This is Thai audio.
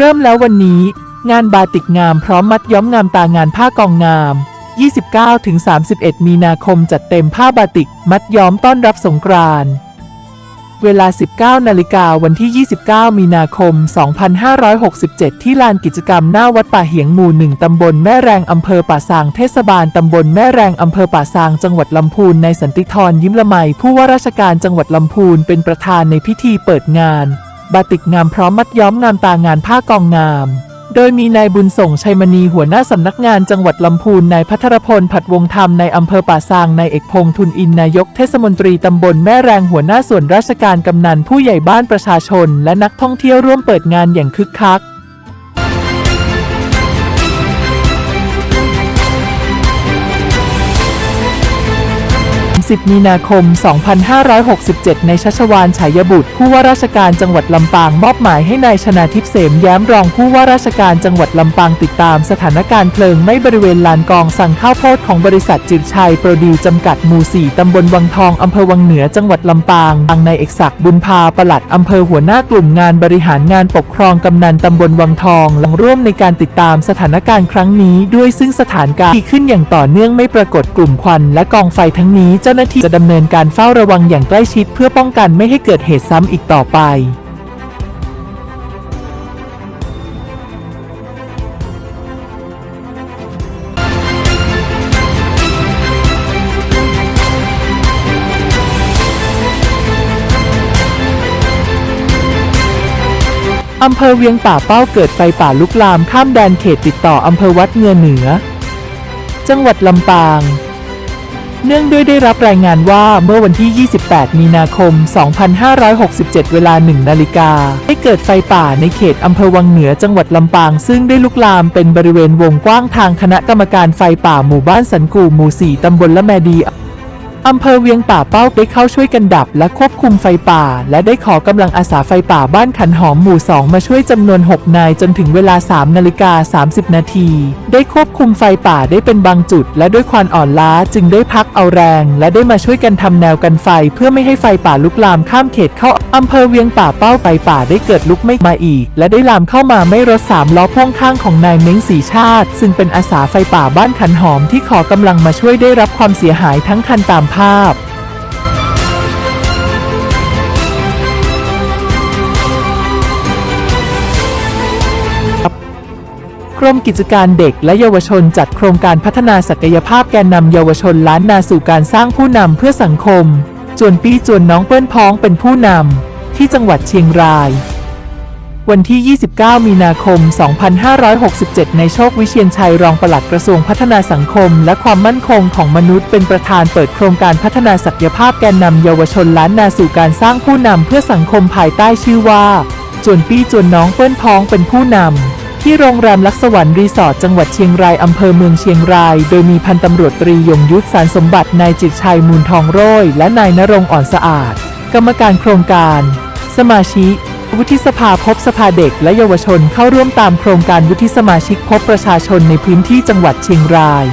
เริ่มแล้ววันนี้ งานบาติกงามพร้อมมัดย้อมงามตางานผ้ากองงาม 29-31 มีนาคมจัดเต็มผ้าบาติก มัดย้อมต้อนรับสงกรานต์เวลา 19 นาฬิกาวันที่ 29 มีนาคม 2567 ที่ลานกิจกรรมหน้าวัดป่าเหียงหมู่หนึ่งตำบลแม่แรงอำเภอป่าซางเทศบาลตำบลแม่แรงอำเภอป่าซางจังหวัดลำพูนในสันติธรยิ้มละไมผู้ว่าราชการจังหวัดลำพูนเป็นประธานในพิธีเปิดงาน บาติกงามพร้อมมัดย้อมงามตางานผ้ากองงาม โดยมีนายบุญส่งชัยมณีหัวหน้าสำนักงานจังหวัดลำพูนนายพัทรพลผัดวงธรรมในอำเภอป่าซางนายเอกพงษ์ทุนอินนายกเทศมนตรีตำบลแม่แรงหัวหน้าส่วนราชการกำนันผู้ใหญ่บ้านประชาชน และนักท่องเที่ยวร่วมเปิดงานอย่างคึกคัก 10 มีนาคม 2567 ในชัชวานฉายบุตร ผู้ว่าราชการจังหวัดลำปางมอบหมายให้นายชนาทิพย์เสมแย้มรองผู้ว่าราชการจังหวัดลำปางติดตามสถานการณ์เพลิงไหม้บริเวณลานกองสั่งข้าวโพดของบริษัทจิตรชัยโปรดิวจำกัดหมู่ 4 ตำบลวังทองอำเภอวังเหนือจังหวัดลำปางทางนายเอกศักดิ์บุญพาปลัดอำเภอหัวหน้ากลุ่มงานบริหารงานปกครองกำนันตำบลวังทองลงร่วมในการติดตามสถานการณ์ครั้งนี้ ด้วยซึ่งสถานการณ์ดีขึ้นอย่างต่อเนื่องไม่ปรากฏกลุ่มควันและกองไฟทั้งนี้เจ้าหน้าที่จะดำเนินการเฝ้าระวังอย่างใกล้ชิดเพื่อป้องกันไม่ให้เกิดเหตุซ้ำอีกต่อไปอำเภอเวียงป่าเป้าเกิดไฟป่าลุกลามข้ามแดนเขตติดต่ออำเภอวัดเงือเหนือ จังหวัดลำปาง เนื่องด้วยได้รับรายงานว่าเมื่อวันที่ 28 มีนาคม 2567 เวลา 1 นาฬิกา ได้เกิดไฟป่าในเขตอำเภอวังเหนือจังหวัดลำปาง ซึ่งได้ลุกลามเป็นบริเวณวงกว้างทางคณะกรรมการไฟป่าหมู่บ้านสันกูหมู่ 4 ตำบลละแมดี อำเภอเวียงป่าเป้าได้เข้าช่วยกันดับและควบคุมไฟป่า และได้ขอกำลังอาสาไฟป่าบ้านขันหอมหมู่ 2 มาช่วยจำนวน 6 นายจนถึงเวลา 3 นาฬิกา 30 นาที ได้ควบคุมไฟป่าได้เป็นบางจุด และด้วยความอ่อนล้าจึงได้พักเอาแรง และได้มาช่วยกันทำแนวกันไฟ เพื่อไม่ให้ไฟป่าลุกลามข้ามเขตเข้าอำเภอเวียงป่าเป้าไฟป่าได้เกิดลุกไม่มาอีก และได้ลามเข้ามาไม่รถสามล้อพ่วงข้างของนายเม้งสีชาติ ซึ่งเป็นอาสาไฟป่าบ้านขันหอมที่ขอกำลังมาช่วยได้รับความเสียหายทั้งคันตามภาพ กรมกิจการเด็กและเยาวชนจัดโครงการพัฒนาศักยภาพแกนนำเยาวชนล้านนาสู่การสร้างผู้นำเพื่อสังคม จวนปี้จวนน้องเปิ้ลพ้องเป็นผู้นำที่จังหวัดเชียงราย วันที่ 29 มีนาคม 2567 ในโชควิเชียนชัยรองปลัดกระทรวงพัฒนาสังคม และความมั่นคงของมนุษย์เป็นประธานเปิดโครงการพัฒนาศักยภาพแกนนำเยาวชนล้านนาสู่การสร้างผู้นำเพื่อสังคมภายใต้ชื่อว่า จวนปี้จวนน้องเปิ้ลพ้องเป็นผู้นำที่โรงแรมลักษวรรค์รีสอร์ทจังหวัดเชียงราย อำเภอเมืองเชียงราย โดยมีพันตำรวจตรียงยุทธสารสมบัติ นายจิตชัยมูลทองโรย และนายนรงอ่อนสะอาด กรรมการโครงการ สมาชิก วุฒิสภาพบสภาเด็กและเยาวชนเข้าร่วมตามโครงการวุฒิสมาชิกพบประชาชนในพื้นที่จังหวัดเชียงราย